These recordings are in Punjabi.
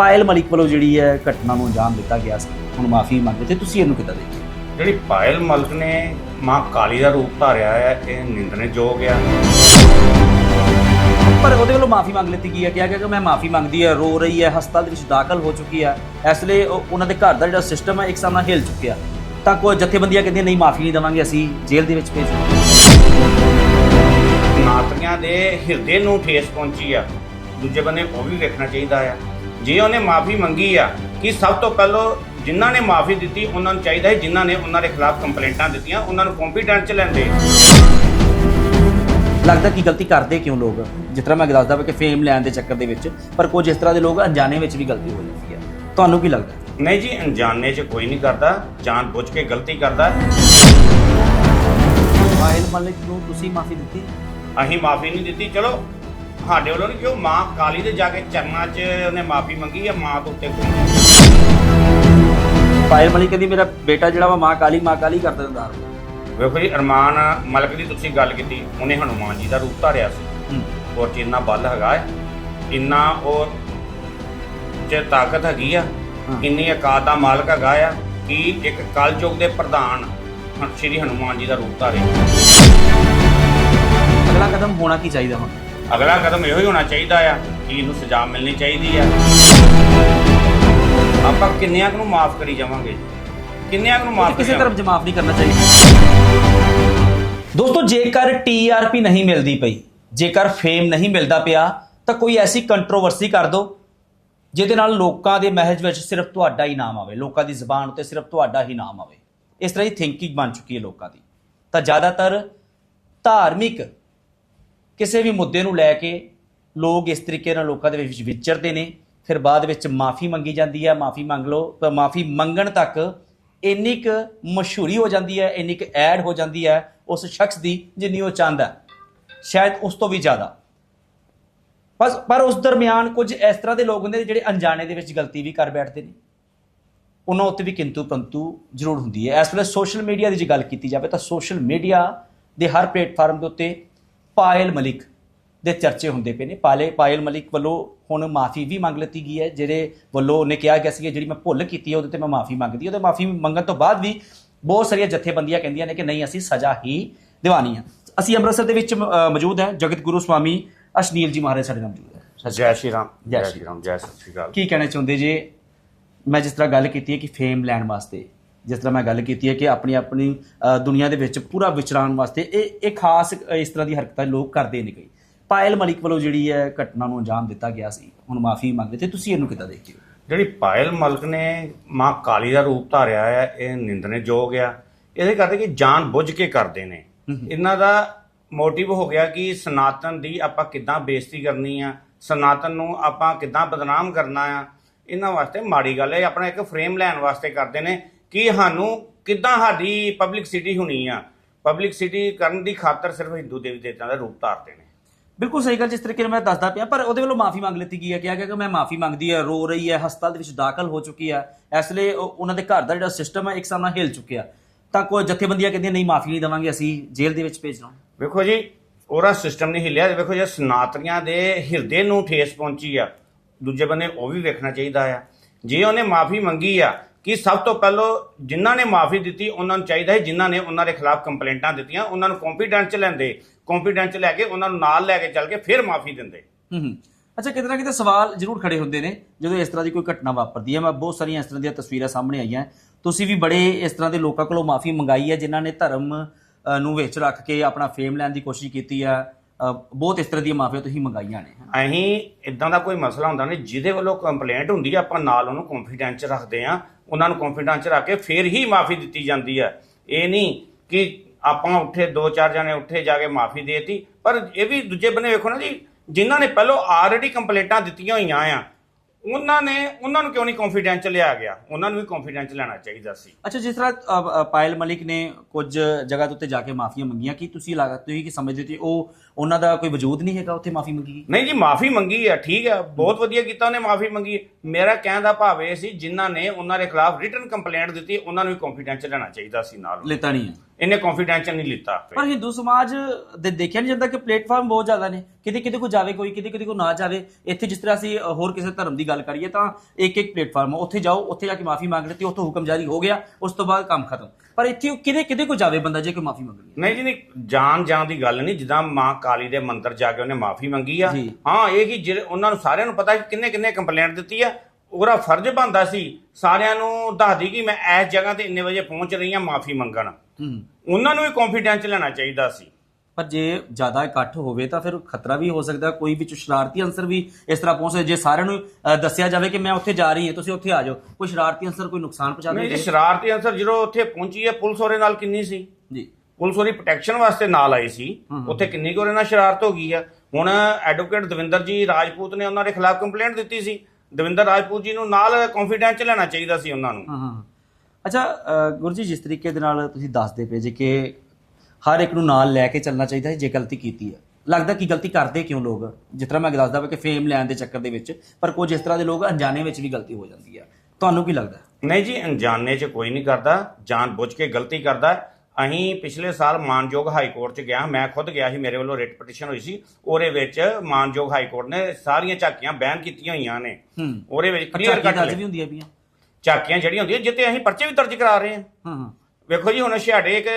ਪਾਇਲ ਮਲਿਕ ਵੱਲੋਂ ਜਿਹੜੀ ਹੈ ਘਟਨਾ ਨੂੰ ਅੰਜਾਮ ਦਿੱਤਾ ਗਿਆ ਸੀ। ਹੁਣ ਮਾਫੀ ਮੰਗਦੇ ਤੇ ਤੁਸੀਂ ਇਹਨੂੰ ਕਿੱਦਾਂ ਦੇਖਦੇ? ਜਿਹੜੀ ਪਾਇਲ ਮਲਕ ਨੇ ਮਾਂ ਕਾਲੀ ਦਾ ਰੂਪ ਧਾਰਿਆ ਹੈ ਇਹ ਨਿੰਦਣਯੋਗ ਆ। ਪਰ ਉਹਦੇ ਵੱਲੋਂ ਮਾਫੀ ਮੰਗ ਲਿੱਤੀ ਗਈ ਹੈ ਕਿਹਾ ਗਿਆ ਕਿ ਮੈਂ ਮਾਫੀ ਮੰਗਦੀ ਹੈ ਰੋ ਰਹੀ ਹੈ ਹਸਪਤਾਲ ਦੇ ਵਿੱਚ ਦਾਖਲ ਹੋ ਚੁੱਕੀ ਹੈ। ਇਸ ਲਈ ਉਹ- ਉਹਨਾਂ ਦੇ ਘਰ ਦਾ ਜਿਹੜਾ ਸਿਸਟਮ ਹੈ ਇੱਕ ਸਾਹਮਣਾ ਹਿਲ ਚੁੱਕਿਆ। ਤਾਂ ਕੋਈ ਜਥੇਬੰਦੀਆਂ ਕਹਿੰਦੀਆਂ ਨਹੀਂ ਮਾਫੀ ਨਹੀਂ ਦੇਵਾਂਗੇ ਅਸੀਂ ਜੇਲ੍ਹ ਦੇ ਵਿੱਚ ਭੇਜਾਂਗੇ ਨਾਤਰੀਆਂ ਦੇ ਹਿਰਦੇ ਨੂੰ ਠੇਸ ਪਹੁੰਚੀ ਆ। ਦੂਜੇ ਬੰਨੇ ਉਹ ਵੀ ਵੇਖਣਾ ਚਾਹੀਦਾ ਆ। ਜੇ ਉਹਨੇ ਮਾਫੀ ਮੰਗੀ ਆ ਕਿ ਸਭ ਤੋਂ ਪਹਿਲਾਂ ਜਿਨ੍ਹਾਂ ਨੇ ਮਾਫੀ ਦਿੱਤੀ ਉਹਨਾਂ ਨੂੰ ਚਾਹੀਦਾ ਹੈ ਜਿਨ੍ਹਾਂ ਨੇ ਉਹਨਾਂ ਦੇ ਖਿਲਾਫ ਕੰਪਲੇਂਟਾਂ ਦਿੱਤੀਆਂ ਉਹਨਾਂ ਨੂੰ ਕੰਪੀਟੈਂਟ ਚ ਲੈਂਦੇ। ਲੱਗਦਾ ਕਿ ਗਲਤੀ ਕਰਦੇ ਕਿਉਂ ਲੋਕ? ਜਿਸ ਤਰ੍ਹਾਂ ਮੈਂ ਦੱਸਦਾ ਪਿਆ ਕਿ ਫੇਮ ਲੈਣ ਦੇ ਚੱਕਰ ਦੇ ਵਿੱਚ ਪਰ ਕੁਝ ਇਸ ਤਰ੍ਹਾਂ ਦੇ ਲੋਕ ਅਣਜਾਣੇ ਵਿੱਚ ਵੀ ਗਲਤੀ ਹੋ ਜਾਂਦੀ ਹੈ ਤੁਹਾਨੂੰ ਕੀ ਲੱਗਦਾ? ਨਹੀਂ ਜੀ ਅਣਜਾਣੇ ਚ ਕੋਈ ਨਹੀਂ ਕਰਦਾ ਜਾਣ ਬੁੱਝ ਕੇ ਗਲਤੀ ਕਰਦਾ। ਪਾਇਲ ਮਲਿਕ ਨੂੰ ਤੁਸੀਂ ਮਾਫੀ ਦਿੱਤੀ? ਅਸੀਂ ਮਾਫੀ ਨਹੀਂ ਦਿੱਤੀ ਚਲੋ। ਸਾਡੇ ਵੱਲੋਂ ਨਹੀਂ ਕਿਉਂ ਮਾਂ ਕਾਲੀ ਦੇ ਜਾ ਕੇ ਚਰਨਾਂ 'ਚ ਉਹਨੇ ਮਾਫੀ ਮੰਗੀ ਆ ਮਾਂ ਤੋਂ ਉੱਤੇ ਕੋਈ ਪਾਇਲ ਮਲਿਕ ਕਹਿੰਦੀ ਮੇਰਾ ਬੇਟਾ ਜਿਹੜਾ ਵਾ ਮਾਂ ਕਾਲੀ ਮਾਂ ਕਾਲੀ ਕਰ ਦਿੰਦਾ ਵੇਖੋ ਜੀ ਅਰਮਾਨ ਮਲਕ ਦੀ ਤੁਸੀਂ ਗੱਲ ਕੀਤੀ ਉਹਨੇ ਹਨੂਮਾਨ ਜੀ ਦਾ ਰੂਪ ਧਾਰਿਆ ਸੀ। ਹੂੰ। ਔਰ ਇੰਨਾ ਬਲ ਹੈਗਾ ਹੈ ਇੰਨਾ ਉਹ ਚ ਤਾਕਤ ਹੈਗੀ ਆ। ਇੰਨੀ ਅਕਾਦ ਦਾ ਮਾਲਕ ਹੈਗਾ ਆ ਕਿ ਇੱਕ ਕਲਯੁਗ ਦੇ ਪ੍ਰਧਾਨ ਸ਼੍ਰੀ ਹਨੂਮਾਨ ਜੀ ਦਾ ਰੂਪ ਧਾਰੇ। ਅਗਲਾ ਕਦਮ ਹੋਣਾ ਕੀ ਚਾਹੀਦਾ ਹੁਣ? ਅਗਲਾ ਕਦਮ ਇਹੋ ਹੀ ਹੋਣਾ ਚਾਹੀਦਾ ਆ ਕਿ ਇਹਨੂੰ ਸਜ਼ਾ ਮਿਲਣੀ ਚਾਹੀਦੀ ਆ। ਆਪਾਂ ਕਿੰਨਿਆਂ ਕੁ ਨੂੰ ਮਾਫ ਕਰੀ ਜਾਵਾਂਗੇ? ਕਿੰਨਿਆਂ ਕੁ ਨੂੰ ਮਾਫ ਕਿਸੇ ਤਰਫ ਜਮਾਫ ਨਹੀਂ ਕਰਨਾ ਚਾਹੀਦਾ। ਦੋਸਤੋ ਜੇਕਰ ਟੀਆਰਪੀ ਨਹੀਂ ਮਿਲਦੀ ਪਈ ਜੇਕਰ ਫੇਮ ਨਹੀਂ ਮਿਲਦਾ ਪਿਆ ਤਾਂ ਕੋਈ ਐਸੀ ਕੰਟਰੋਵਰਸੀ ਕਰ ਦਿਓ ਜਿਹਦੇ ਨਾਲ ਲੋਕਾਂ ਦੇ ਮਹਿਜ ਵਿੱਚ ਸਿਰਫ ਤੁਹਾਡਾ ਹੀ ਨਾਮ ਆਵੇ ਲੋਕਾਂ ਦੀ ਜ਼ੁਬਾਨ ਉੱਤੇ ਸਿਰਫ ਤੁਹਾਡਾ ਹੀ ਨਾਮ ਆਵੇ। ਇਸ ਤਰ੍ਹਾਂ ਦੀ ਥਿੰਕਿੰਗ ਬਣ ਚੁੱਕੀ ਹੈ ਲੋਕਾਂ ਦੀ। ਤਾਂ ਜ਼ਿਆਦਾਤਰ ਧਾਰਮਿਕ ਕਿਸੇ ਵੀ ਮੁੱਦੇ ਨੂੰ ਲੈ ਕੇ ਲੋਕ ਇਸ ਤਰੀਕੇ ਨਾਲ ਲੋਕਾਂ ਦੇ ਵਿੱਚ ਵਿਚਰਦੇ ਨੇ, ਫਿਰ ਬਾਅਦ ਵਿੱਚ ਮਾਫੀ ਮੰਗੀ ਜਾਂਦੀ ਹੈ, ਮਾਫੀ ਮੰਗ ਲਓ, ਤਾਂ ਮਾਫੀ ਮੰਗਣ ਤੱਕ ਇੰਨੀ ਕੁ ਮਸ਼ਹੂਰੀ ਹੋ ਜਾਂਦੀ ਹੈ, ਇੰਨੀ ਕੁ ਐਡ ਹੋ ਜਾਂਦੀ ਹੈ ਉਸ ਸ਼ਖਸ ਦੀ ਜਿੰਨੀ ਉਹ ਚਾਹੁੰਦਾ ਸ਼ਾਇਦ ਉਸ ਤੋਂ ਵੀ ਜ਼ਿਆਦਾ। ਬਸ, ਪਰ ਉਸ ਦਰਮਿਆਨ ਕੁਝ ਇਸ ਤਰ੍ਹਾਂ ਦੇ ਲੋਕ ਹੁੰਦੇ ਨੇ ਜਿਹੜੇ ਅਣਜਾਣੇ ਦੇ ਵਿੱਚ ਗਲਤੀ ਵੀ ਕਰ ਬੈਠਦੇ ਨੇ। ਉਹਨਾਂ ਉੱਤੇ ਵੀ ਕਿੰਤੂ ਪੰਤੂ ਜ਼ਰੂਰ ਹੁੰਦੀ ਹੈ। ਇਸ ਵੇਲੇ ਸੋਸ਼ਲ ਮੀਡੀਆ ਦੀ ਜੇ ਗੱਲ ਕੀਤੀ ਜਾਵੇ ਤਾਂ ਸੋਸ਼ਲ ਮੀਡੀਆ ਦੇ ਹਰ ਪਲੇਟਫਾਰਮ ਦੇ ਉੱਤੇ ਪਾਇਲ ਮਲਿਕ ਦੇ ਚਰਚੇ ਹੁੰਦੇ ਪਏ ਨੇ। ਪਾਲੇ ਪਾਇਲ ਮਲਿਕ ਵੱਲੋਂ ਹੁਣ ਮਾਫੀ ਵੀ ਮੰਗ ਲਿੱਤੀ ਗਈ ਹੈ ਜਿਹੜੇ ਵੱਲੋਂ ਉਹਨੇ ਕਿਹਾ ਗਿਆ ਸੀ ਕਿ ਜਿਹੜੀ ਮੈਂ ਭੁੱਲ ਕੀਤੀ ਹੈ ਉਹਦੇ ਤੇ ਮੈਂ ਮਾਫੀ ਮੰਗਦੀ ਹਾਂ। ਉਹਦੇ ਮਾਫੀ ਮੰਗਣ ਤੋਂ ਬਾਅਦ ਵੀ ਬਹੁਤ ਸਾਰੀਆਂ ਜਥੇਬੰਦੀਆਂ ਕਹਿੰਦੀਆਂ ਨੇ ਕਿ ਨਹੀਂ ਅਸੀਂ ਸਜ਼ਾ ਹੀ ਦਿਵਾਣੀ ਹੈ। ਅਸੀਂ ਅੰਮ੍ਰਿਤਸਰ ਦੇ ਵਿੱਚ ਮੌਜੂਦ ਹੈ। ਜਗਤ ਗੁਰੂ ਸਵਾਮੀ ਅਸ਼ਨੀਲ ਜੀ ਮਹਾਰਾਜ ਸਾਡੇ ਨਾਲ ਮੌਜੂਦ ਹੈ। ਜੈ ਸ਼੍ਰੀ ਰਾਮ। ਜੈ ਸ਼੍ਰੀ ਰਾਮ। ਜੈ ਸਤਿ ਸ਼੍ਰੀ ਅਕਾਲ। ਕੀ ਕਹਿਣਾ ਚਾਹੁੰਦੇ ਜੇ? ਮੈਂ ਜਿਸ ਤਰ੍ਹਾਂ ਗੱਲ ਕੀਤੀ ਹੈ ਕਿ ਫੇਮ ਲੈਣ ਵਾਸਤੇ। ਜਿਸ ਤਰ੍ਹਾਂ ਮੈਂ ਗੱਲ ਕੀਤੀ ਹੈ ਕਿ ਆਪਣੀ ਆਪਣੀ ਦੁਨੀਆ ਦੇ ਵਿੱਚ ਪੂਰਾ ਵਿਚਰਾਣ ਵਾਸਤੇ ਇਹ ਇਹ ਖਾਸ ਇਸ ਤਰ੍ਹਾਂ ਦੀ ਹਰਕਤਾਂ ਲੋਕ ਕਰਦੇ ਨੇ ਕਈ ਪਾਇਲ ਮਲਿਕ ਵੱਲੋਂ ਜਿਹੜੀ ਹੈ ਘਟਨਾ ਨੂੰ ਅੰਜਾਮ ਦਿੱਤਾ ਗਿਆ ਸੀ। ਹੁਣ ਮਾਫੀ ਮੰਗਦੇ ਤੇ ਤੁਸੀਂ ਇਹਨੂੰ ਕਿੱਦਾਂ ਦੇਖਦੇ ਹੋ? ਜਿਹੜੀ ਪਾਇਲ ਮਲਕ ਨੇ ਮਾਂ ਕਾਲੀ ਦਾ ਰੂਪ ਧਾਰਿਆ ਹੈ ਇਹ ਨਿੰਦਣਯੋਗ ਆ। ਇਹਦੇ ਕਰਕੇ ਕਿ ਜਾਣ ਬੁੱਝ ਕੇ ਕਰਦੇ ਨੇ। ਇਹਨਾਂ ਦਾ ਮੋਟਿਵ ਹੋ ਗਿਆ ਕਿ ਸਨਾਤਨ ਦੀ ਆਪਾਂ ਕਿੱਦਾਂ ਬੇਇੱਜ਼ਤੀ ਕਰਨੀ ਆ ਸਨਾਤਨ ਨੂੰ ਆਪਾਂ ਕਿੱਦਾਂ ਬਦਨਾਮ ਕਰਨਾ ਆ ਇਹਨਾਂ ਵਾਸਤੇ ਮਾੜੀ ਗੱਲ ਹੈ। ਆਪਣਾ ਇੱਕ ਫਰੇਮ ਲੈਣ ਵਾਸਤੇ ਕਰਦੇ ਨੇ। ਕਿ ਸਾਨੂੰ ਕਿੱਦਾਂ ਸਾਡੀ ਪਬਲਿਕ ਸਿਟੀ ਹੋਣੀ ਆ। ਪਬਲਿਕ ਸਿਟੀ ਕਰਨ ਦੀ ਖਾਤਰ ਸਿਰਫ ਹਿੰਦੂ ਦੇਵੀ ਦੇਵਤਾਂ ਦਾ ਰੂਪ ਧਾਰਦੇ ਨੇ। ਬਿਲਕੁਲ ਸਹੀ ਗੱਲ ਜਿਸ ਤਰੀਕੇ ਨਾਲ ਮੈਂ ਦੱਸਦਾ ਪਿਆ ਪਰ ਉਹਦੇ ਵੱਲੋਂ ਮਾਫੀ ਮੰਗ ਲਿੱਤੀ ਗਈ ਹੈ ਕਿਹਾ ਗਿਆ ਕਿ ਮੈਂ ਮਾਫੀ ਮੰਗਦੀ ਹੈ ਰੋ ਰਹੀ ਹੈ ਹਸਪਤਾਲ ਦੇ ਵਿੱਚ ਦਾਖਲ ਹੋ ਚੁੱਕੀ ਹੈ ਇਸ ਲਈ ਉਹ- ਉਹਨਾਂ ਦੇ ਘਰ ਦਾ ਜਿਹੜਾ ਸਿਸਟਮ ਹੈ ਇੱਕ ਸਾਹਮਣਾ ਹਿਲ ਚੁੱਕਿਆ। ਤਾਂ ਕੋਈ ਜਥੇਬੰਦੀਆਂ ਕਹਿੰਦੀਆਂ ਨਹੀਂ ਮਾਫੀ ਨਹੀਂ ਦੇਵਾਂਗੇ ਅਸੀਂ ਜੇਲ੍ਹ ਦੇ ਵਿੱਚ ਭੇਜਣਾ ਵੇਖੋ ਜੀ ਉਹਦਾ ਸਿਸਟਮ ਨਹੀਂ ਹਿੱਲਿਆ ਵੇਖੋ ਜੇ ਸਨਾਤਨੀਆਂ ਦੇ ਹਿਰਦੇ ਨੂੰ ਠੇਸ ਪਹੁੰਚੀ ਆ ਦੂਜੇ ਬੰਨੇ ਉਹ ਵੀ ਵੇਖਣਾ ਚਾਹੀਦਾ ਆ। ਜੇ ਉਹਨੇ ਮਾਫੀ ਮੰਗੀ ਆ ਕਿ ਸਭ ਤੋਂ ਪਹਿਲਾਂ ਜਿਨ੍ਹਾਂ ਨੇ ਮਾਫੀ ਦਿੱਤੀ, ਉਹਨਾਂ ਨੂੰ ਚਾਹੀਦਾ ਹੈ ਜਿਨ੍ਹਾਂ ਨੇ ਉਹਨਾਂ ਦੇ ਖਿਲਾਫ ਕੰਪਲੇਂਟਾਂ ਦਿੱਤੀਆਂ, ਉਹਨਾਂ ਨੂੰ ਕੰਫੀਡੈਂਸ ਚ ਲੈਂਦੇ ਕੰਫੀਡੈਂਸ ਚ ਲੈ ਕੇ ਉਹਨਾਂ ਨੂੰ ਨਾਲ ਲੈ ਕੇ ਚੱਲ ਕੇ ਫਿਰ ਮਾਫੀ ਦਿੰਦੇ। ਹੂੰ ਹੂੰ। ਅੱਛਾ, ਕਿਤੇ ਨਾ ਕਿਤੇ ਸਵਾਲ ਜ਼ਰੂਰ ਖੜੇ ਹੁੰਦੇ ਨੇ, ਜਦੋਂ ਇਸ ਤਰ੍ਹਾਂ ਦੀ ਕੋਈ ਘਟਨਾ ਵਾਪਰਦੀ ਹੈ। ਮੈਂ ਬਹੁਤ ਸਾਰੀਆਂ ਇਸ ਤਰ੍ਹਾਂ ਦੀਆਂ ਤਸਵੀਰਾਂ ਸਾਹਮਣੇ ਆਈਆਂ। ਤੁਸੀਂ ਵੀ ਬੜੇ ਇਸ ਤਰ੍ਹਾਂ ਦੇ ਲੋਕਾਂ ਕੋਲੋਂ ਮਾਫੀ ਮੰਗਾਈ ਹੈ, ਜਿਨ੍ਹਾਂ ਨੇ ਧਰਮ ਨੂੰ ਵਿੱਚ ਰੱਖ ਕੇ ਆਪਣਾ ਫੇਮ ਲੈਣ ਦੀ ਕੋਸ਼ਿਸ਼ ਕੀਤੀ ਹੈ। ਬਹੁਤ ਇਸ ਤਰ੍ਹਾਂ ਦੀਆਂ ਮਾਫੀਆਂ ਤੁਸੀਂ ਮੰਗਾਈਆਂ ਨੇ ਅਸੀਂ ਇਦਾਂ ਦਾ ਕੋਈ ਮਸਲਾ ਹੁੰਦਾ ਨਹੀਂ, ਜਿਹਦੇ ਵੱਲੋਂ ਕੰਪਲੇਂਟ ਹੁੰਦੀ ਆ, ਆਪਾਂ ਨਾਲ ਉਹਨੂੰ ਕੰਫੀਡੈਂਸ ਰੱਖਦੇ ਆ ਉਹਨਾਂ ਨੂੰ ਕੰਫੀਡੈਂਸ ਰੱਖ ਕੇ ਫਿਰ ਹੀ ਮਾਫੀ ਦਿੱਤੀ ਜਾਂਦੀ ਆ। ਇਹ ਨਹੀਂ ਕਿ ਆਪਾਂ ਉੱਠੇ, ਦੋ ਚਾਰ ਜਣੇ ਉੱਠੇ ਜਾ ਕੇ ਮਾਫੀ ਦੇਤੀ, ਪਰ ਇਹ ਵੀ ਦੂਜੇ ਬੰਨੇ ਵੇਖੋ ਨਾ ਜੀ, ਜਿਨ੍ਹਾਂ ਨੇ ਪਹਿਲਾਂ ਆਲਰੇਡੀ ਕੰਪਲੇਂਟਾਂ ਦਿੱਤੀਆਂ ਹੋਈਆਂ ਆ ਉਹਨਾਂ ਨੇ ਉਹਨਾਂ ਨੂੰ ਕਿਉਂ ਨਹੀਂ ਕੰਫੀਡੈਂਸ ਚ ਲਿਆ ਗਿਆ? ਉਹਨਾਂ ਨੂੰ ਵੀ ਕੰਫੀਡੈਂਸ ਲੈਣਾ ਚਾਹੀਦਾ ਸੀ। ਅੱਛਾ ਜਿਸ ਤਰ੍ਹਾਂ ਅ, ਅ, ਪਾਇਲ ਮਲਿਕ ਨੇ ਕੁਝ ਜਗ੍ਹਾ ਦੇ ਉੱਤੇ ਜਾ ਕੇ ਮਾਫੀਆਂ ਮੰਗੀਆਂ ਕੀ ਤੁਸੀਂ ਲੱਗ ਤੁਸੀਂ ਕੀ ਸਮਝਦੇ ਹੋ ਕਿ ਉਹ ਉਹਨਾਂ ਦਾ ਕੋਈ ਵਜੂਦ ਨਹੀਂ ਹੈਗਾ ਉੱਥੇ ਮਾਫੀ ਮੰਗੀ? ਗਈ ਨਹੀਂ ਜੀ ਮਾਫੀ ਮੰਗੀ ਆ ਠੀਕ ਆ ਬਹੁਤ ਵਧੀਆ ਕੀਤਾ ਉਹਨੇ ਮਾਫੀ ਮੰਗੀ। ਮੇਰਾ ਕਹਿਣ ਦਾ ਭਾਵ ਇਹ ਸੀ ਜਿਨ੍ਹਾਂ ਨੇ ਉਹਨਾਂ ਦੇ ਖਿਲਾਫ ਰਿਟਨ ਕੰਪਲੇਂਟ ਦਿੱਤੀ ਉਹਨਾਂ ਨੂੰ ਵੀ ਕੰਫੀਡੈਂਸ ਲੈਣਾ ਚਾਹੀਦਾ ਸੀ ਨਾਲ। ਲੈਤਾ ਨਹੀਂ ਹੈ। ਇਹਨੇ ਕੰਫੀਡੈਂਸ ਨਹੀਂ ਲਿੱਤਾ ਪਰ ਹਿੰਦੂ ਸਮਾਜ ਦੇ ਦੇਖਿਆ ਨਹੀਂ ਜਾਂਦਾ ਕਿ ਪਲੇਟਫਾਰਮ ਬਹੁਤ ਜ਼ਿਆਦਾ ਨੇ। ਕਿਤੇ ਕਿਤੇ ਕੋ ਜਾਵੇ ਕੋਈ ਕਿਤੇ ਕਿਤੇ ਕੋ ਨਾ ਜਾਵੇ। ਇੱਥੇ ਜਿਸ ਤਰ੍ਹਾਂ ਅਸੀਂ ਹੋਰ ਕਿਸੇ ਧਰਮ ਦੀ ਗੱਲ ਕਰੀਏ ਤਾਂ ਇੱਕ ਇੱਕ ਪਲੇਟਫਾਰਮ ਉੱਥੇ ਜਾਓ ਉੱਥੇ ਜਾ ਕੇ ਮਾਫੀ ਮੰਗ ਲਈ ਤੇ ਉੱਥੋਂ ਹੁਕਮ ਜਾਰੀ ਹੋ ਗਿਆ ਉਸ ਤੋਂ ਬਾਅਦ ਕੰਮ ਖਤਮ। ਪਰ ਇੱਥੇ ਕਿਤੇ ਕਿਤੇ ਕੋ ਜਾਵੇ ਬੰਦਾ ਜੇ ਕੋਈ ਮਾਫੀ ਮੰਗਣੀ ਹੈ ਨਹੀਂ ਜੀ ਨਹੀਂ ਜਾਣ ਜਾਣ ਦੀ ਗੱਲ ਨਹੀਂ। ਜਿੱਦਾਂ ਮਾਂ ਕਾਲੀ ਦੇ ਮੰਦਿਰ ਜਾ ਕੇ ਉਹਨੇ ਮਾਫੀ ਮੰਗੀ ਆ। ਹਾਂ ਇਹ ਕਿ ਜਿਹੜੇ ਉਹਨਾਂ ਨੂੰ ਸਾਰਿਆਂ ਨੂੰ ਪਤਾ ਕਿ ਕਿੰਨੇ ਕਿੰਨੇ ਕੰਪਲੇਂਟ ਦਿੱਤੀ ਆ। ਉਹਦਾ ਫਰਜ਼ ਬਣਦਾ ਸੀ ਸਾਰਿਆਂ ਨੂੰ ਦੱਸਦੀ ਕਿ ਮੈਂ ਇਸ ਜਗ੍ਹਾ ਤੇ ਇੰਨੇ ਵਜੇ ਪਹੁੰਚ ਰਹੀ ਹਾਂ ਮਾਫੀ ਮੰਗਣ। ਹੂੰ। ਉਹਨਾਂ ਨੂੰ ਵੀ ਕੰਫੀਡੈਂਸ ਲੈਣਾ ਚਾਹੀਦਾ ਸੀ। ਪਰ ਜੇ ਜ਼ਿਆਦਾ ਇਕੱਠ ਹੋਵੇ ਤਾਂ ਫਿਰ ਖਤਰਾ ਵੀ ਹੋ ਸਕਦਾ ਕੋਈ ਵਿੱਚ ਸ਼ਰਾਰਤੀ ਅੰਸਰ ਵੀ ਇਸ ਤਰ੍ਹਾਂ ਪਹੁੰਚ ਜੇ ਸਾਰਿਆਂ ਨੂੰ ਅ, ਦੱਸਿਆ ਜਾਵੇ ਕਿ ਮੈਂ ਉੱਥੇ ਜਾ ਰਹੀ ਹਾਂ ਤੁਸੀਂ ਉੱਥੇ ਆ ਜਾਓ। ਕੋਈ ਸ਼ਰਾਰਤੀ ਅੰਸਰ ਕੋਈ ਨੁਕਸਾਨ ਪਹੁੰਚਾ ਨਹੀਂ ਜੀ ਦੇ ਸ਼ਰਾਰਤੀ ਅਨਸਰ ਜਦੋਂ ਉੱਥੇ ਪਹੁੰਚੀ ਹੈ ਪੁਲਿਸ ਉਹਦੇ ਨਾਲ ਕਿੰਨੀ ਸੀ? ਜੀ। ਪੁਲਿਸ ਉਹਦੀ ਪ੍ਰੋਟੈਕਸ਼ਨ ਵਾਸਤੇ ਨਾਲ ਆਈ ਸੀ। ਉੱਥੇ ਕਿੰਨੀ ਕੁ ਉਹਦੇ ਨਾਲ ਸ਼ਰਾਰਤ ਹੋ ਗਈ ਆ ਹੁਣ ਐਡਵੋਕੇਟ ਦਵਿੰਦਰ ਜੀ ਰਾਜਪੂਤ ਨੇ ਉਹਨਾਂ ਦੇ ਖਿਲਾਫ ਕੰਪਲੇਂਟ ਦਿੱਤੀ ਸੀ। ਦਵਿੰਦਰ ਰਾਜਪੂਤ ਜੀ ਨੂੰ ਨਾਲ ਕੰਫੀਡੈਂਸ ਲੈਣਾ ਚਾਹੀਦਾ ਸੀ ਉਹਨਾਂ ਨੂੰ। ਹਾਂ ਹਾਂ ਅੱਛਾ ਗੁਰੂ ਜੀ ਜਿਸ ਤਰੀਕੇ ਦੇ ਨਾਲ ਤੁਸੀਂ ਦੱਸਦੇ ਪਏ ਜੇ ਕਿ ਹਰ ਇੱਕ ਨੂੰ ਨਾਲ ਲੈ ਕੇ ਚੱਲਣਾ ਚਾਹੀਦਾ ਹੈ ਜੇ ਗਲਤੀ ਕੀਤੀ ਹੈ। ਲੱਗਦਾ ਕਿ ਗਲਤੀ ਕਰਦੇ ਕਿਉਂ ਲੋਕ? ਜਿਸ ਤਰ੍ਹਾਂ ਮੈਂ ਦੱਸਦਾ ਕਿ ਫੇਮ ਲੈਣ ਦੇ ਚੱਕਰ ਦੇ ਵਿੱਚ ਪਰ ਕੁਝ ਇਸ ਤਰ੍ਹਾਂ ਦੇ ਲੋਕ ਅਣਜਾਣੇ ਵਿੱਚ ਵੀ ਗਲਤੀ ਹੋ ਜਾਂਦੀ ਹੈ। ਤੁਹਾਨੂੰ ਕੀ ਲੱਗਦਾ? ਨਹੀਂ ਜੀ ਅਣਜਾਣੇ 'ਚ ਕੋਈ ਨਹੀਂ ਕਰਦਾ। ਜਾਣ ਬੁੱਝ ਕੇ ਗਲਤੀ ਕਰਦਾ। ਅਸੀਂ ਪਿਛਲੇ ਸਾਲ ਮਾਨਯੋਗ ਹਾਈ ਕੋਰਟ 'ਚ ਗਿਆ ਮੈਂ ਖੁਦ ਗਿਆ ਸੀ ਮੇਰੇ ਵੱਲੋਂ ਰਿਟ ਪਟੀਸ਼ਨ ਹੋਈ ਸੀ। ਉਹਦੇ ਵਿੱਚ ਮਾਨਯੋਗ ਹਾਈ ਕੋਰਟ ਨੇ ਸਾਰੀਆਂ ਝਾਕੀਆਂ ਬੈਨ ਕੀਤੀਆਂ ਹੋਈਆਂ ਨੇ। ਹੂੰ। ਉਹਦੇ ਵਿੱਚ ਕਲੀਅਰ ਝਾਕੀ ਕੱਟ ਵੀ ਹੁੰਦੀਆਂ ਪਈਆਂ। ਝਾਕੀਆਂ ਜਿਹੜੀਆਂ ਹੁੰਦੀਆਂ ਜਿੱਤੇ ਅਸੀਂ ਪਰਚੇ ਵੀ ਦਰਜ ਕਰਾ ਰਹੇ ਹਾਂ। ਹਾਂ ਹਾਂ। ਵੇਖੋ ਜੀ ਹੁਣ ਛਿਆੜੇ ਇੱਕ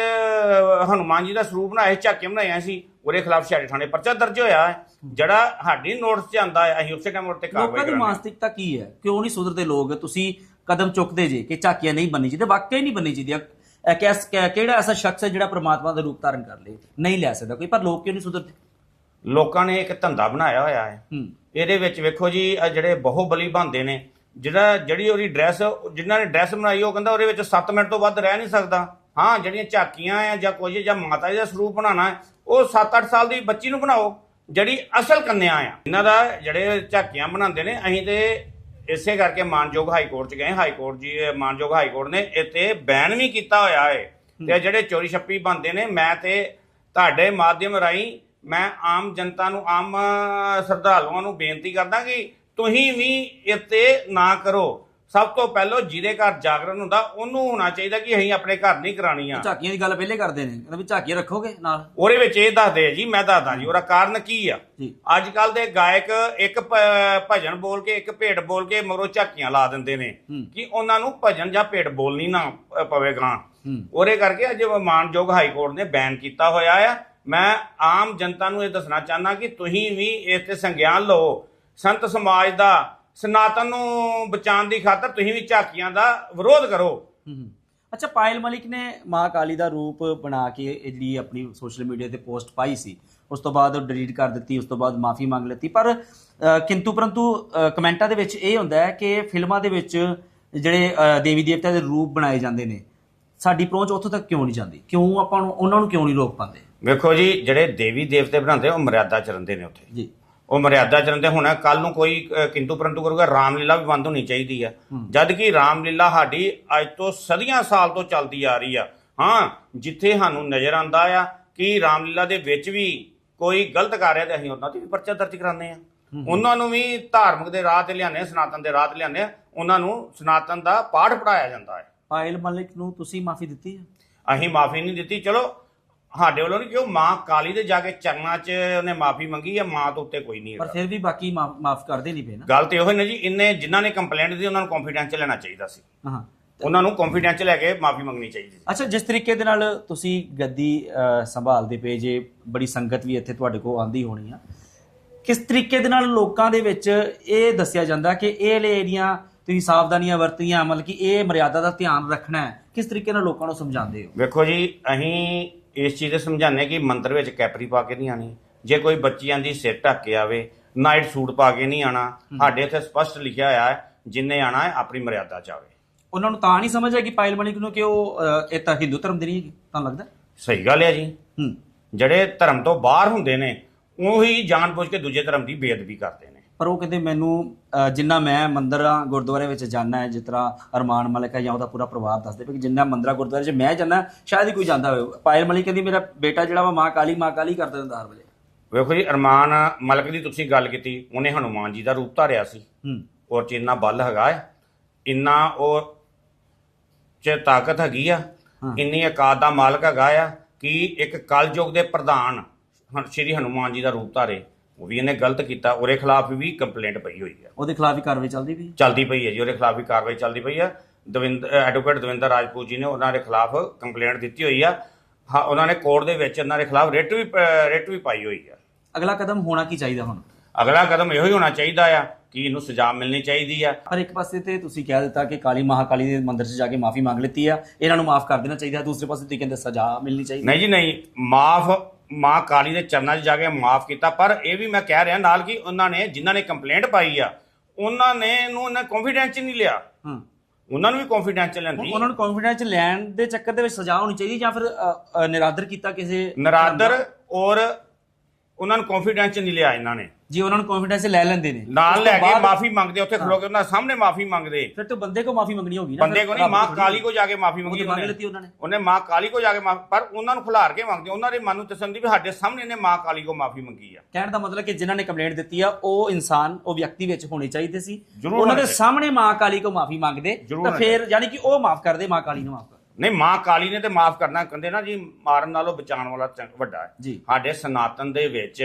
ਹਨੂਮਾਨ ਜੀ ਦਾ ਸਰੂਪ ਬਣਾਇਆ ਸੀ, ਝਾਕੀਆਂ ਬਣਾਈਆਂ ਸੀ। ਉਹਦੇ ਖਿਲਾਫ ਛਿਆੜੇ ਥਾਣੇ ਪਰਚਾ ਦਰਜ ਹੋਇਆ ਹੈ। ਜਿਹੜਾ ਸਾਡੀ ਨੋਟਿਸ 'ਚ ਆਂਦਾ ਹੈ ਅਸੀਂ ਉਸੇ ਟਾਈਮ ਉੱਤੇ ਲੋਕਾਂ ਕਾਰਵਾਈ ਦੀ ਕਰਾਂਗੇ। ਮਾਨਸਿਕਤਾ ਕੀ ਹੈ? ਕਿਉਂ ਨਹੀਂ ਸੁਧਰਦੇ ਲੋਕ? ਤੁਸੀਂ ਕਦਮ ਚੁੱਕਦੇ ਜੇ ਕਿ ਝਾਕੀਆਂ ਨਹੀਂ ਬੰਨੀ ਚਾਹੀਦੀ ਵਾਕਈ ਨਹੀਂ ਬੰਨੀ ਚਾਹੀਦੀ ਕਿਹੜਾ ਐਸਾ ਸ਼ਖਸ ਹੈ ਜਿਹੜਾ ਪ੍ਰਮਾਤਮਾ ਦਾ ਰੂਪ ਧਾਰਨ ਕਰ ਲੇ? ਨਹੀਂ ਲੈ ਸਕਦਾ ਕੋਈ ਪਰ ਲੋਕ ਕਿਉਂ ਨਹੀਂ ਸੁਧਰਦੇ? ਲੋਕਾਂ ਨੇ ਇੱਕ ਧੰਦਾ ਬਣਾਇਆ ਹੋਇਆ ਹੈ। ਇਹਦੇ ਵਿੱਚ ਵੇਖੋ ਜੀ ਆ ਜਿਹੜੇ ਬਹੁਬਲੀ ਬੰਦੇ ਨੇ ਜਿਹੜਾ ਜਿਹੜੀ ਉਹਦੀ ਡਰੈਸ ਜਿਨ੍ਹਾਂ ਨੇ ਡਰੈਸ ਬਣਾਈ ਉਹ ਕਹਿੰਦਾ ਉਹਦੇ ਵਿੱਚ 7 ਮਿੰਟ ਤੋਂ ਵੱਧ ਰਹਿ ਨਹੀਂ ਸਕਦਾ। ਹਾਂ ਜਿਹੜੀਆਂ ਝਾਕੀਆਂ ਆ ਜਾਂ ਕੁਝ ਜਾਂ ਮਾਤਾ ਜੀ ਦਾ ਸਰੂਪ ਬਣਾਉਣਾ ਉਹ 7-8 ਸਾਲ ਦੀ ਬੱਚੀ ਨੂੰ ਬਣਾਓ ਜਿਹੜੀ ਅਸਲ ਕੰਨਿਆ ਆ। ਇਹਨਾਂ ਦਾ ਜਿਹੜੇ ਝਾਕੀਆਂ ਬਣਾਉਂਦੇ ਨੇ ਅਸੀਂ ਤੇ ਇਸੇ ਕਰਕੇ ਮਾਨਯੋਗ ਹਾਈ ਕੋਰਟ ਚ ਗਏ। ਹਾਈ ਕੋਰਟ ਜੀ ਮਾਨਯੋਗ ਹਾਈ ਕੋਰਟ ਨੇ ਇੱਥੇ ਬੈਨ ਵੀ ਕੀਤਾ ਹੋਇਆ ਹੈ। ਤੇ ਜਿਹੜੇ ਚੋਰੀ ਛੱਪੀ ਬੰਦੇ ਨੇ ਮੈਂ ਤੇ ਤੁਹਾਡੇ ਮਾਧਿਅਮ ਰਾਹੀਂ ਮੈਂ ਆਮ ਜਨਤਾ ਨੂੰ ਆਮ ਸ਼ਰਧਾਲੂਆਂ ਨੂੰ ਬੇਨਤੀ ਕਰਦਾ ਕਿ ਤੁਸੀਂ ਵੀ ਇੱਥੇ ਨਾ ਕਰੋ। ਸਭ ਤੋਂ ਪਹਿਲਾਂ ਜਿਹਦੇ ਘਰ ਜਾਗਰਣ ਹੁੰਦਾ ਉਹਨੂੰ ਹੋਣਾ ਚਾਹੀਦਾ ਕਿ ਅਸੀਂ ਆਪਣੇ ਘਰ ਨਹੀਂ ਕਰਾਣੀਆਂ ਝਾਕੀਆਂ ਦੀ ਗੱਲ ਪਹਿਲੇ ਕਰਦੇ ਨੇ ਕਹਿੰਦੇ ਵੀ ਝਾਕੀਆਂ ਰੱਖੋਗੇ ਨਾਲ? ਉਹਦੇ ਵਿੱਚ ਇਹ ਦੱਸਦੇ ਆ ਜੀ ਮੈਂ ਦੱਸਦਾ ਜੀ ਉਹਦਾ ਕਾਰਨ ਕੀ ਆ? ਅੱਜ ਕੱਲ ਦੇ ਗਾਇਕ ਇੱਕ ਭਜਨ ਬੋਲ ਕੇ ਇੱਕ ਭੇਟ ਬੋਲ ਕੇ ਮਗਰੋਂ ਝਾਕੀਆਂ ਲਾ ਦਿੰਦੇ ਨੇ। ਕਿ ਉਹਨਾਂ ਨੂੰ ਭਜਨ ਜਾਂ ਭੇਟ ਬੋਲਣੀ ਨਾ ਪ- ਪਵੇਗਾ ਉਹਦੇ ਕਰਕੇ ਅੱਜ ਮਾਨਯੋਗ ਹਾਈ ਕੋਰਟ ਨੇ ਬੈਨ ਕੀਤਾ ਹੋਇਆ ਆ। ਮੈਂ ਆਮ ਜਨਤਾ ਨੂੰ ਇਹ ਦੱਸਣਾ ਚਾਹੁੰਦਾ ਕਿ ਤੁਸੀਂ ਵੀ ਇਸ ਤੇ ਸੰਗਿਆਨ ਲਓ। ਸੰਤ ਸਮਾਜ ਦਾ ਸਨਾਤਨ ਨੂੰ ਬਚਾਉਣ ਦੀ ਖਾਤਰ ਤੁਸੀਂ ਵੀ ਝਾਕੀਆਂ ਦਾ ਵਿਰੋਧ ਕਰੋ। ਹੂੰ ਅੱਛਾ ਪਾਇਲ ਮਲਿਕ ਨੇ ਮਾਂ ਕਾਲੀ ਦਾ ਰੂਪ ਬਣਾ ਕੇ ਇਹ ਜਿਹੜੀ ਆਪਣੀ ਸੋਸ਼ਲ ਮੀਡੀਆ ਤੇ ਪੋਸਟ ਪਾਈ ਸੀ ਉਸ ਤੋਂ ਬਾਅਦ ਉਹ ਡਿਲੀਟ ਕਰ ਦਿੱਤੀ ਉਸ ਤੋਂ ਬਾਅਦ ਮਾਫੀ ਮੰਗ ਲਈ ਪਰ ਅ, ਕਿੰਤੂ ਪਰੰਤੂ ਅ, ਕਮੈਂਟਾਂ ਦੇ ਵਿੱਚ ਇਹ ਹੁੰਦਾ ਹੈ ਕਿ ਫਿਲਮਾਂ ਦੇ ਵਿੱਚ ਜਿਹੜੇ ਅ, ਦੇਵੀ ਦੇਵਤਾ ਦੇ ਰੂਪ ਬਣਾਏ ਜਾਂਦੇ ਨੇ ਸਾਡੀ ਪਹੁੰਚ ਉੱਥੋਂ ਤੱਕ ਕਿਉਂ ਨਹੀਂ ਜਾਂਦੀ? ਕਿਉਂ ਆਪਾਂ ਨੂੰ ਉਹਨਾਂ ਨੂੰ ਕਿਉਂ ਨਹੀਂ ਰੋਕ ਪਾਉਂਦੇ? ਵੇਖੋ ਜੀ ਜਿਹੜੇ ਦੇਵੀ ਦੇਵਤੇ ਬਣਾਉਂਦੇ ਉਹ ਮਰਿਆਦਾ ਚ ਰਹਿੰਦੇ ਨੇ ਉੱਥੇ। ਜੀ। ਉਹ ਮਰਿਆਦਾ ਚ ਰਹਿੰਦੇ ਹੁਣ ਕੱਲ ਨੂੰ ਕੋਈ ਅ, ਕਿੰਤੂ ਪਰੰਤੂ ਕਰੂਗਾ ਰਾਮਲੀਲਾ ਵੀ ਬੰਦ ਹੋਣੀ ਚਾਹੀਦੀ ਆ। ਜਦ ਕਿ ਰਾਮਲੀਲਾ ਸਾਡੀ ਅੱਜ ਤੋਂ ਸਦੀਆਂ ਸਾਲ ਤੋਂ ਚੱਲਦੀ ਆ ਰਹੀ ਆ। ਹਾਂ ਜਿੱਥੇ ਸਾਨੂੰ ਨਜ਼ਰ ਆਂਦਾ ਆ ਕਿ ਰਾਮਲੀਲਾ ਦੇ ਵਿੱਚ ਵੀ ਕੋਈ ਗਲਤ ਕਰ ਰਿਹਾ ਤੇ ਅਸੀਂ ਉਹਨਾਂ ਤੇ ਵੀ ਪਰਚਾ ਦਰਜ ਕਰਾਉਂਦੇ ਆ। ਉਹਨਾਂ ਨੂੰ ਵੀ ਧਾਰਮਿਕ ਦੇ ਰਾਹ ਤੇ ਲਿਆਉਂਦੇ ਆ ਸਨਾਤਨ ਦੇ ਰਾਹ ਤੇ ਲਿਆਉਂਦੇ ਆ। ਉਹਨਾਂ ਨੂੰ ਸਨਾਤਨ ਦਾ ਪਾਠ ਪੜਾਇਆ ਜਾਂਦਾ ਹੈ ਪਾਇਲ ਮਲਿਕ ਨੂੰ ਤੁਸੀਂ ਮਾਫੀ ਦਿੱਤੀ ਹੈ ਅਸੀਂ ਮਾਫੀ ਨਹੀਂ ਦਿੱਤੀ ਚਲੋ ਸਾਡੇ ਵੱਲੋਂ ਨਹੀਂ ਕਿਉਂ ਮਾਂ ਕਾਲੀ ਦੇ ਜਾ ਕੇ ਚਰਨਾਂ 'ਚ ਉਹਨੇ ਮਾਫੀ ਮੰਗੀ ਆ ਮਾਂ ਤੋਂ ਉੱਤੇ ਕੋਈ ਨਹੀਂ ਪਰ ਹੈਗਾ। ਫਿਰ ਵੀ ਬਾਕੀ ਮਾਫ ਕਰਦੇ ਨਹੀਂ ਪਏ ਨਾ। ਗੱਲ ਤੇ ਇਹੋ ਹੀ ਨਾ ਜੀ ਇੰਨੇ ਜਿਨ੍ਹਾਂ ਨੇ ਕੰਪਲੇਂਟ ਦਿੱਤੀ ਉਹਨਾਂ ਨੂੰ ਕੰਫੀਡੈਂਸ ਲੈਣਾ ਚਾਹੀਦਾ ਸੀ। ਹਾਂ। ਉਹਨਾਂ ਨੂੰ ਕੰਫੀਡੈਂਸ ਲੈ ਕੇ ਮਾਫੀ ਮੰਗਣੀ ਚਾਹੀਦੀ ਸੀ। ਅੱਛਾ ਜਿਸ ਤਰੀਕੇ ਦੇ ਨਾਲ ਤੁਸੀਂ ਗੱਦੀ ਅਹ, ਸੰਭਾਲਦੇ ਪਏ ਜੇ ਬੜੀ ਸੰਗਤ ਵੀ ਇੱਥੇ ਤੁਹਾਡੇ ਕੋਲ ਆਂਦੀ ਹੋਣੀ ਆ ਕਿਸ ਤਰੀਕੇ ਦੇ ਨਾਲ ਲੋਕਾਂ ਦੇ ਵਿੱਚ ਇਹ ਦੱਸਿਆ ਜਾਂਦਾ ਕਿ ਇਹ ਲੈ ਜਿਹੜੀਆਂ ਤੁਸੀਂ ਸਾਵਧਾਨੀਆਂ ਵਰਤੀਆਂ ਮਤਲਬ ਕਿ ਇਹ ਮਰਿਆਦਾ ਦਾ ਧਿਆਨ ਰੱਖਣਾ ਹੈ ਕਿਸ ਤਰੀਕੇ ਨਾਲ ਲੋਕਾਂ ਨੂੰ ਸਮਝਾਉਂਦੇ ਹੋ? ਵੇਖੋ ਜੀ ਅਸੀਂ ਇਸ ਚੀਜ਼ ਦੇ ਸਮਝਾਉਂਦੇ ਕਿ ਮੰਦਰ ਵਿੱਚ ਕੈਪਰੀ ਪਾ ਕੇ ਨਹੀਂ ਆਣੀ ਜੇ ਕੋਈ ਬੱਚੀ ਆਂਦੀ ਸਿਰ ਢੱਕ ਕੇ ਆਵੇ ਨਾਈਟ ਸੂਟ ਪਾ ਕੇ ਨਹੀਂ ਆਣਾ ਸਾਡੇ ਇੱਥੇ ਸਪਸ਼ਟ ਲਿਖਿਆ ਹੋਇਆ ਹੈ ਜਿੰਨੇ ਆਣਾ ਹੈ ਆਪਣੀ ਮਰਿਆਦਾ ਚ ਆਵੇ। ਉਹਨਾਂ ਨੂੰ ਤਾਂ ਨਹੀਂ ਸਮਝ ਆਏਗੀ ਪਾਇਲ ਮਲਿਕ ਨੂੰ ਕਿ ਉਹ ਅਹ, ਇਹ ਤਾਂ ਹਿੰਦੂ ਧਰਮ ਦੇ ਨਹੀਂ ਹੈਗੀ ਤਾਂ ਲੱਗਦਾ ਸਹੀ ਗੱਲ ਹੈ ਜੀ। ਹੂੰ। ਜਿਹੜੇ ਧਰਮ ਤੋਂ ਬਾਹਰ ਹੁੰਦੇ ਨੇ ਉਹੀ ਜਾਣਬੁੱਝ ਕੇ ਦੂਜੇ ਧਰਮ ਦੀ ਬੇਅਦਬੀ ਕਰਦੇ ਨੇ। ਪਰ ਉਹ ਕਹਿੰਦੇ ਮੈਨੂੰ ਜਿੰਨਾ ਮੈਂ ਮੰਦਰਾਂ ਗੁਰਦੁਆਰੇ ਵਿੱਚ ਜਾਣਾ ਹੈ ਜਿਸ ਤਰ੍ਹਾਂ ਅਰਮਾਨ ਮਲਿਕ ਹੈ ਜਾਂ ਉਹਦਾ ਪੂਰਾ ਪਰਿਵਾਰ ਦੱਸਦੇ ਕਿ ਜਿੰਨਾ ਮੰਦਰਾਂ ਗੁਰਦੁਆਰੇ 'ਚ ਮੈਂ ਜਾਣਾ ਸ਼ਾਇਦ ਹੀ ਕੋਈ ਜਾਂਦਾ ਹੋਵੇ। ਪਾਇਲ ਮਲਿਕ ਕਹਿੰਦੀ ਮੇਰਾ ਬੇਟਾ ਜਿਹੜਾ ਵਾ ਮਾਂ ਕਾਲੀ ਮਾਂ ਕਾਲੀ ਕਰਦਾ ਹੁੰਦਾ ਹਰ ਵੇਲੇ। ਵੇਖੋ ਜੀ ਅਰਮਾਨ ਮਲਕ ਦੀ ਤੁਸੀਂ ਗੱਲ ਕੀਤੀ ਉਹਨੇ ਹਨੂਮਾਨ ਜੀ ਦਾ ਰੂਪ ਧਾਰਿਆ ਸੀ। ਹੂੰ। ਔਰ ਚ ਇੰਨਾ ਬਲ ਹੈਗਾ ਹੈ ਇੰਨਾ ਉਹ ਚ ਤਾਕਤ ਹੈਗੀ ਆ। ਇੰਨੀ ਔਕਾਤ ਦਾ ਮਾਲਕ ਹੈਗਾ ਆ ਕਿ ਇੱਕ ਕਲਯੁਗ ਦੇ ਪ੍ਰਧਾਨ ਹਨ- ਸ਼੍ਰੀ ਹਨੂਮਾਨ ਜੀ ਦਾ ਰੂਪ ਧਾਰੇ। ਉਹ ਵੀ ਇਹਨੇ ਗਲਤ ਕੀਤਾ ਉਹਦੇ ਖਿਲਾਫ ਵੀ ਕੰਪਲੇਂਟ ਪਈ ਹੋਈ ਹੈ। ਉਹਦੇ ਖਿਲਾਫ ਵੀ ਕਾਰਵਾਈ ਚੱਲਦੀ ਵੀ ਚੱਲਦੀ ਪਈ ਹੈ ਜੀ ਉਹਦੇ ਖਿਲਾਫ ਵੀ ਕਾਰਵਾਈ ਚੱਲਦੀ ਪਈ ਹੈ। ਦਵਿੰਦਰ ਐਡਵੋਕੇਟ ਦਵਿੰਦਰ ਰਾਜਪੂਤ ਜੀ ਨੇ ਉਹਨਾਂ ਦੇ ਖਿਲਾਫ ਕੰਪਲੇਂਟ ਦਿੱਤੀ ਹੋਈ ਆ। ਹਾਂ ਉਹਨਾਂ ਨੇ ਕੋਰਟ ਦੇ ਵਿੱਚ ਉਹਨਾਂ ਦੇ ਖਿਲਾਫ ਰਿਟ ਵੀ ਰਿਟ ਵੀ ਪਾਈ ਹੋਈ ਆ ਅਗਲਾ ਕਦਮ ਹੋਣਾ ਕੀ ਚਾਹੀਦਾ ਹੁਣ? ਅਗਲਾ ਕਦਮ ਇਹੋ ਹੀ ਹੋਣਾ ਚਾਹੀਦਾ ਆ ਕਿ ਇਹਨੂੰ ਸਜ਼ਾ ਮਿਲਣੀ ਚਾਹੀਦੀ ਆ। ਪਰ ਇੱਕ ਪਾਸੇ ਤੇ ਤੁਸੀਂ ਕਹਿ ਦਿੱਤਾ ਕਿ ਕਾਲੀ ਮਹਾਕਾਲੀ ਦੇ ਮੰਦਿਰ 'ਚ ਜਾ ਕੇ ਮਾਫੀ ਮੰਗ ਲਿੱਤੀ ਆ। ਇਹਨਾਂ ਨੂੰ ਮਾਫ ਕਰ ਦੇਣਾ ਚਾਹੀਦਾ। ਦੂਸਰੇ ਪਾਸੇ ਤੁਸੀਂ ਕਹਿੰਦੇ ਸਜ਼ਾ ਮਿਲਣੀ ਚਾਹੀਦੀ। ਨਹੀਂ ਜੀ ਨਹੀਂ। ਮਾਫ ਮਾਂ ਕਾਲੀ ਦੇ ਚਰਨਾਂ 'ਚ ਜਾ ਕੇ ਮਾਫ ਕੀਤਾ ਪਰ ਇਹ ਵੀ ਮੈਂ ਕਹਿ ਰਿਹਾ ਨਾਲ ਕਿ ਉਹਨਾਂ ਨੇ ਜਿਨ੍ਹਾਂ ਨੇ ਕੰਪਲੇਂਟ ਪਾਈ ਆ ਉਹਨਾਂ ਨੇ ਇਹਨੂੰ ਇਹਨਾਂ ਕੌਨਫੀਡੈਂਸ ਨਹੀਂ ਲਿਆ। ਹੂੰ। ਉਹਨਾਂ ਨੂੰ ਵੀ ਕੌਨਫੀਡੈਂਸ ਲੈਂਦੀ। ਉਹਨਾਂ ਨੂੰ ਕੌਨਫੀਡੈਂਸ ਲੈਣ ਦੇ ਚੱਕਰ ਦੇ ਵਿੱਚ ਸਜ਼ਾ ਹੋਣੀ ਚਾਹੀਦੀ ਜਾਂ ਫਿਰ ਨਿਰਾਦਰ ਕੀਤਾ ਕਿਸੇ ਨਰਾਦਰ ਔਰ ਉਹਨਾਂ ਨੂੰ ਕੌਨਫੀਡੈਂਸ ਨਹੀਂ ਲਿਆ ਇਹਨਾਂ ਨੇ। ਜੀ ਉਹਨਾਂ ਨੂੰ ਕੌਨਫੀਡੈਂਸ ਲੈ ਲੈਂਦੇ ਨੇ ਨਾਲ ਲੈ ਕੇ ਮਾਫੀ ਮੰਗਦੇ ਉੱਥੇ ਖਲੋ ਕੇ ਉਹਨਾਂ ਸਾਹਮਣੇ ਮਾਫੀ ਮੰਗਦੇ। ਫਿਰ ਤੋਂ ਬੰਦੇ ਕੋ ਮਾਫੀ ਮੰਗਣੀ ਹੋਗੀ ਨਾ ਬੰਦੇ ਕੋ ਨਹੀਂ ਮਾਂ ਕਾਲੀ ਕੋ ਜਾ ਕੇ ਮਾਫੀ ਮੰਗੀ ਉਹਨੇ ਨੇ। ਉਹਨੇ ਮਾਂ ਕਾਲੀ ਕੋ ਜਾ ਕੇ ਮਾਫੀ ਪਰ ਉਹਨਾਂ ਨੂੰ ਖਿਲਾਰ ਕੇ ਮੰਗਦੇ ਉਹਨਾਂ ਦੇ ਮਨ ਨੂੰ ਤਸੱਲੀ ਵੀ ਸਾਡੇ ਸਾਹਮਣੇ ਨੇ ਮਾਂ ਕਾਲੀ ਕੋ ਮਾਫੀ ਮੰਗੀ ਆ। ਕਹਿਣ ਦਾ ਮਤਲਬ ਕਿ ਜਿਨ੍ਹਾਂ ਨੇ ਕੰਪਲੇਂਟ ਦਿੱਤੀ ਆ ਉਹ ਇਨਸਾਨ ਉਹ ਵਿਅਕਤੀ ਵਿੱਚ ਹੋਣੇ ਚਾਹੀਦੇ ਸੀ। ਉਹਨਾਂ ਦੇ ਸਾਹਮਣੇ ਮਾਂ ਕਾਲੀ ਕੋ ਮਾਫੀ ਮੰਗਦੇ ਤਾਂ ਫਿਰ ਯਾਨੀ ਕਿ ਉਹ ਮਾਫ ਕਰਦੇ ਮਾਂ ਕਾਲੀ ਨੂੰ ਮਾਫ ਨਹੀਂ ਮਾਂ ਕਾਲੀ ਨੇ ਤੇ ਮਾਫ ਕਰਨਾ ਕਹਿੰਦੇ ਨਾ ਜੀ ਮਾਰਨ ਨਾਲੋਂ ਬਚਾਉਣ ਵਾਲਾ ਚੰਗ- ਵੱਡਾ ਹੈ। ਸਾਡੇ ਸਨਾਤਨ ਦੇ ਵਿੱਚ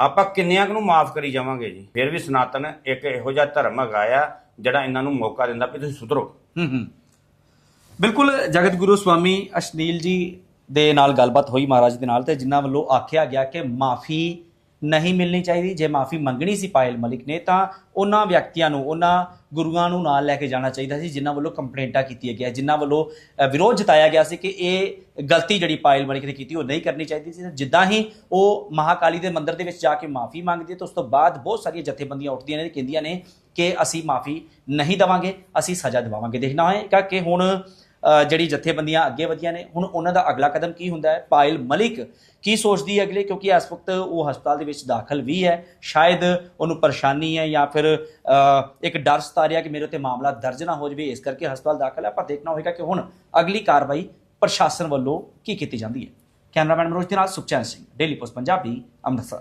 ਆਪਾਂ ਕਿੰਨਿਆਂ ਕੁ ਨੂੰ ਮਾਫ ਕਰੀ ਜਾਵਾਂਗੇ ਜੀ? ਫਿਰ ਵੀ ਸਨਾਤਨ ਇੱਕ ਇਹੋ ਜਿਹਾ ਧਰਮ ਹੈਗਾ ਆ, ਜਿਹੜਾ ਇਹਨਾਂ ਨੂੰ ਮੌਕਾ ਦਿੰਦਾ ਵੀ ਤੁਸੀਂ ਸੁਧਰੋ। ਹੂੰ ਹੂੰ। ਬਿਲਕੁਲ, ਜਗਤ ਗੁਰੂ ਸਵਾਮੀ ਅਸ਼ਨੀਲ ਜੀ ਦੇ ਨਾਲ ਗੱਲਬਾਤ ਹੋਈ ਮਹਾਰਾਜ ਦੇ ਨਾਲ ਤੇ ਜਿਨ੍ਹਾਂ ਵੱਲੋਂ ਆਖਿਆ ਗਿਆ ਕਿ ਮਾਫੀ ਨਹੀਂ ਮਿਲਣੀ ਚਾਹੀਦੀ, ਜੇ ਮਾਫੀ ਮੰਗਣੀ ਸੀ ਪਾਇਲ ਮਲਿਕ ਨੇ, ਤਾਂ ਉਹਨਾਂ ਵਿਅਕਤੀਆਂ ਨੂੰ, ਉਹਨਾਂ ਗੁਰੂਆਂ ਨੂੰ ਨਾਲ ਲੈ ਕੇ ਜਾਣਾ ਚਾਹੀਦਾ ਸੀ, ਜਿਨ੍ਹਾਂ ਵੱਲੋਂ ਕੰਪਲੇਂਟਾਂ ਕੀਤੀਆਂ ਗਿਆ ਜਿਨ੍ਹਾਂ ਵੱਲੋਂ ਵਿਰੋਧ ਜਤਾਇਆ ਗਿਆ ਸੀ ਕਿ ਇਹ ਗਲਤੀ ਜਿਹੜੀ ਪਾਇਲ ਮਲਿਕ ਨੇ ਕੀਤੀ, ਉਹ ਨਹੀਂ ਕਰਨੀ ਚਾਹੀਦੀ ਸੀ। ਜਿੱਦਾਂ ਹੀ ਉਹ ਮਹਾਕਾਲੀ ਦੇ ਮੰਦਿਰ ਦੇ ਵਿੱਚ ਜਾ ਕੇ ਮਾਫੀ ਮੰਗਦੀ ਹੈ ਤਾਂ ਉਸ ਤੋਂ ਬਾਅਦ ਬਹੁਤ ਸਾਰੀਆਂ ਜਥੇਬੰਦੀਆਂ ਉੱਠਦੀਆਂ ਨੇ, ਕਹਿੰਦੀਆਂ ਨੇ ਕਿ ਅਸੀਂ ਮਾਫੀ ਨਹੀਂ ਦਵਾਂਗੇ, ਅਸੀਂ ਸਜ਼ਾ ਦਿਵਾਵਾਂਗੇ। ਦੇਖਣਾ ਹੋਏਗਾ ਕਿ ਹੁਣ ਜਿਹੜੀ ਜਥੇਬੰਦੀਆਂ ਅੱਗੇ ਵਧੀਆਂ ਨੇ, ਹੁਣ ਉਹਨਾਂ ਦਾ ਅਗਲਾ ਕਦਮ ਕੀ ਹੁੰਦਾ ਹੈ? ਪਾਇਲ ਮਲਿਕ ਕੀ ਸੋਚਦੀ ਹੈ ਅਗਲੇ? ਕਿਉਂਕਿ ਇਸ ਵਕਤ ਉਹ ਹਸਪਤਾਲ ਦੇ ਵਿੱਚ ਦਾਖਲ ਵੀ ਹੈ। ਸ਼ਾਇਦ ਉਹਨੂੰ ਪਰੇਸ਼ਾਨੀ ਹੈ ਜਾਂ ਫਿਰ ਇੱਕ ਡਰ ਸਤਾਰਿਆ ਕਿ ਮੇਰੇ ਉੱਤੇ ਮਾਮਲਾ ਦਰਜ ਨਾ ਹੋ ਜਾਵੇ, ਇਸ ਕਰਕੇ ਹਸਪਤਾਲ ਦਾਖਲ ਹੈ। ਪਰ ਦੇਖਣਾ ਹੋਏਗਾ ਕਿ ਹੁਣ ਅਗਲੀ ਕਾਰਵਾਈ ਪ੍ਰਸ਼ਾਸਨ ਵੱਲੋਂ ਕੀ ਕੀਤੀ ਜਾਂਦੀ ਹੈ। ਕੈਮਰਾਮੈਨ ਮਨੋਜ ਦੇ ਨਾਲ ਸੁਖਚੈਨ ਸਿੰਘ, ਡੇਲੀ ਪੋਸਟ ਪੰਜਾਬੀ, ਅੰਮ੍ਰਿਤਸਰ।